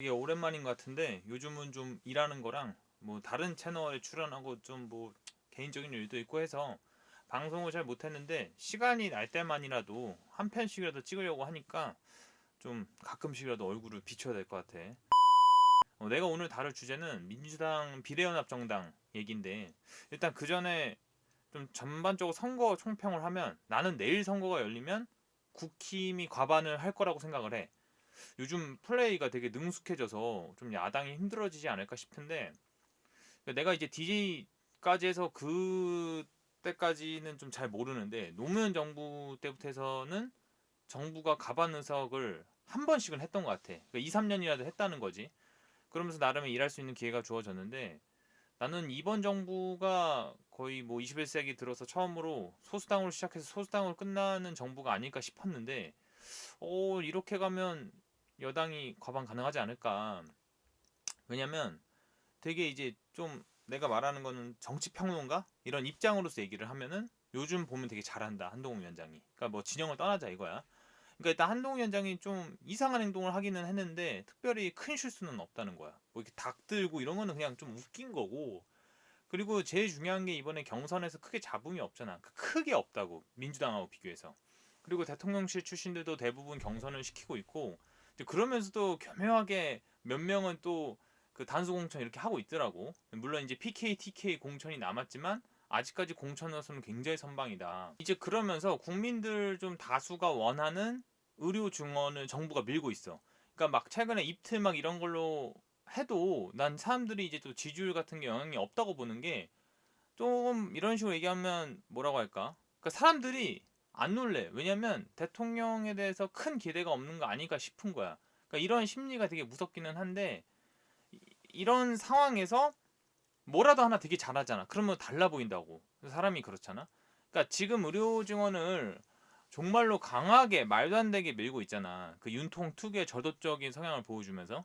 이게 오랜만인 것 같은데 요즘은 좀 일하는 거랑 뭐 다른 채널에 출연하고 좀 뭐 개인적인 일도 있고 해서 방송을 잘 못했는데 시간이 날 때만이라도 한 편씩이라도 찍으려고 하니까 좀 가끔씩이라도 얼굴을 비춰야 될 것 같아. 어, 내가 오늘 다룰 주제는 민주당 비례연합정당 얘긴데 일단 그 전에 좀 전반적으로 선거 총평을 하면 나는 내일 선거가 열리면 국힘이 과반을 할 거라고 생각을 해. 요즘 플레이가 되게 능숙해져서 좀 야당이 힘들어지지 않을까 싶은데 내가 이제 DJ까지 해서 그때까지는 좀 잘 모르는데 노무현 정부 때부터 해서는 정부가 과반 의석을 한 번씩은 했던 것 같아. 그러니까 2, 3년이라도 했다는 거지. 그러면서 나름의 일할 수 있는 기회가 주어졌는데 나는 이번 정부가 거의 뭐 21세기 들어서 처음으로 소수당으로 시작해서 소수당으로 끝나는 정부가 아닐까 싶었는데 어 이렇게 가면 여당이 과반 가능하지 않을까 왜냐면 되게 이제 좀 내가 말하는 거는 정치 평론가 이런 입장으로서 얘기를 하면은 요즘 보면 되게 잘한다 한동훈 위원장이 그러니까 뭐 진영을 떠나자 이거야 그러니까 일단 한동훈 위원장이 좀 이상한 행동을 하기는 했는데 특별히 큰 실수는 없다는 거야. 뭐 이렇게 닭 들고 이런 거는 그냥 좀 웃긴 거고. 그리고 제일 중요한 게 이번에 경선에서 크게 잡음이 없잖아. 그 크게 없다고 민주당하고 비교해서. 그리고 대통령실 출신들도 대부분 경선을 시키고 있고 이제 그러면서도 교묘하게 몇 명은 또 그 단수 공천 이렇게 하고 있더라고. 물론 이제 PK, TK 공천이 남았지만 아직까지 공천으로서는 굉장히 선방이다. 이제 그러면서 국민들 좀 다수가 원하는 의료 증원을 정부가 밀고 있어. 그러니까 막 최근에 입틀 막 이런 걸로 해도 난 사람들이 이제 또 지지율 같은 게 영향이 없다고 보는 게 좀 이런 식으로 얘기하면 뭐라고 할까? 그러니까 사람들이 안 놀래. 왜냐면 대통령에 대해서 큰 기대가 없는 거 아닐까 싶은 거야. 그러니까 이런 심리가 되게 무섭기는 한데 이- 이런 상황에서 뭐라도 하나 되게 잘하잖아. 그러면 달라 보인다고. 사람이 그렇잖아. 그러니까 지금 의료 증원을 정말로 강하게 말도 안 되게 밀고 있잖아. 그 윤통 특유의 저도적인 성향을 보여주면서.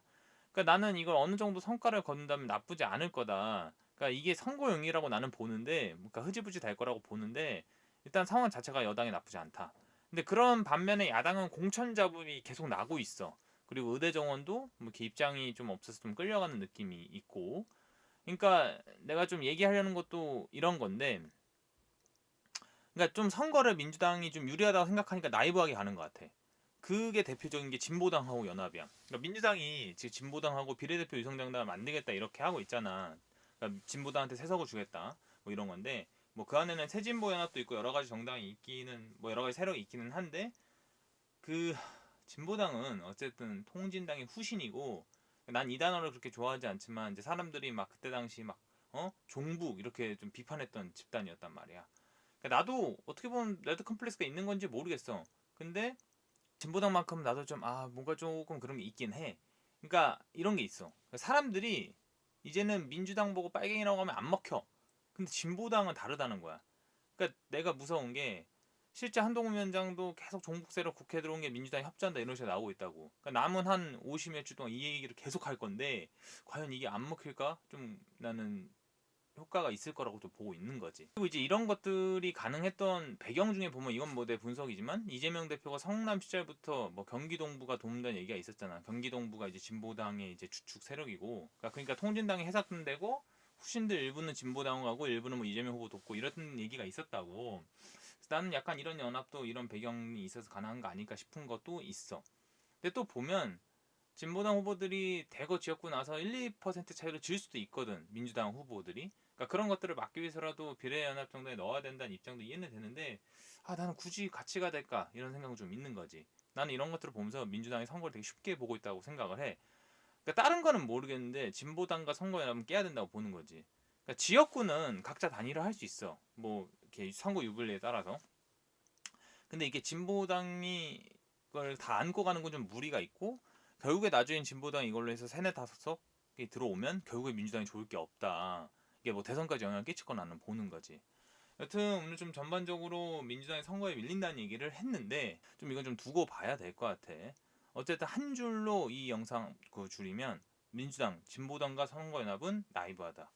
그러니까 나는 이걸 어느 정도 성과를 거둔다면 나쁘지 않을 거다. 그러니까 이게 선거용이라고 나는 보는데, 그러니까 흐지부지 될 거라고 보는데, 일단 상황 자체가 여당이 나쁘지 않다. 근데 그런 반면에 야당은 공천 잡음이 계속 나고 있어. 그리고 의대 정원도 뭐 입장이 좀 없어서 좀 끌려가는 느낌이 있고. 그러니까 내가 좀 얘기하려는 것도 이런 건데, 그러니까 좀 선거를 민주당이 좀 유리하다고 생각하니까 나이브하게 가는 것 같아. 그게 대표적인 게 진보당하고 연합이야. 그러니까 민주당이 지금 진보당하고 비례대표 유성정당을 만들겠다 이렇게 하고 있잖아. 그러니까 진보당한테 세석을 주겠다. 뭐 이런 건데 뭐 그 안에는 새진보 연합도 있고 여러 가지 정당이 있기는 뭐 여러 가지 세력이 있기는 한데 그 진보당은 어쨌든 통진당의 후신이고 난 이 단어를 그렇게 좋아하지 않지만 이제 사람들이 막 그때 당시 막 어? 종북 이렇게 좀 비판했던 집단이었단 말이야. 그러니까 나도 어떻게 보면 레드 컴플렉스가 있는 건지 모르겠어. 근데 진보당만큼 나도 좀 아 뭔가 조금 그런 게 있긴 해. 그러니까 이런 게 있어. 사람들이 이제는 민주당 보고 빨갱이라고 하면 안 먹혀. 근데 진보당은 다르다는 거야. 그러니까 내가 무서운 게 실제 한동훈 위원장도 계속 종북세력 국회 들어온 게 민주당이 협조한다 이런 식으로 나오고 있다고. 그러니까 남은 한 50여 주 동안 이 얘기를 계속 할 건데 과연 이게 안 먹힐까? 좀 나는 효과가 있을 거라고 좀 보고 있는 거지. 그리고 이제 이런 것들이 가능했던 배경 중에 보면 이건 뭐 내 분석이지만 이재명 대표가 성남 시절부터 뭐 경기동부가 도움된 얘기가 있었잖아. 경기동부가 이제 진보당의 이제 주축 세력이고, 그러니까, 그러니까 통진당이 해석된되고 후신들 일부는 진보당을 가고 일부는 뭐 이재명 후보 돕고 이런 얘기가 있었다고. 나는 약간 이런 연합도 이런 배경이 있어서 가능한 거 아닐까 싶은 것도 있어. 근데 또 보면 진보당 후보들이 대거 지었고 나서 1, 2% 차이로 질 수도 있거든. 민주당 후보들이. 그러니까 그런 것들을 막기 위해서라도 비례연합 정도에 넣어야 된다는 입장도 이해는 되는데 아 나는 굳이 가치가 될까 이런 생각은 좀 있는 거지. 나는 이런 것들을 보면서 민주당이 선거를 되게 쉽게 보고 있다고 생각을 해. 그러니까 다른 거는 모르겠는데 진보당과 선거연합은 깨야 된다고 보는 거지. 그러니까 지역구는 각자 단일화 할 수 있어. 뭐 이렇게 선거 유불리에 따라서. 근데 이게 진보당이 그걸 다 안고 가는 건 좀 무리가 있고 결국에 나중엔 진보당 이걸로 해서 세네 다섯 석이 들어오면 결국에 민주당이 좋을 게 없다. 이게 뭐 대선까지 영향을 끼칠 건 나는 보는 거지. 여튼 오늘 좀 전반적으로 민주당이 선거에 밀린다는 얘기를 했는데 좀 이건 좀 두고 봐야 될 것 같아. 어쨌든 한 줄로 이 영상 그 줄이면 민주당, 진보당과 선거연합은 나이브하다.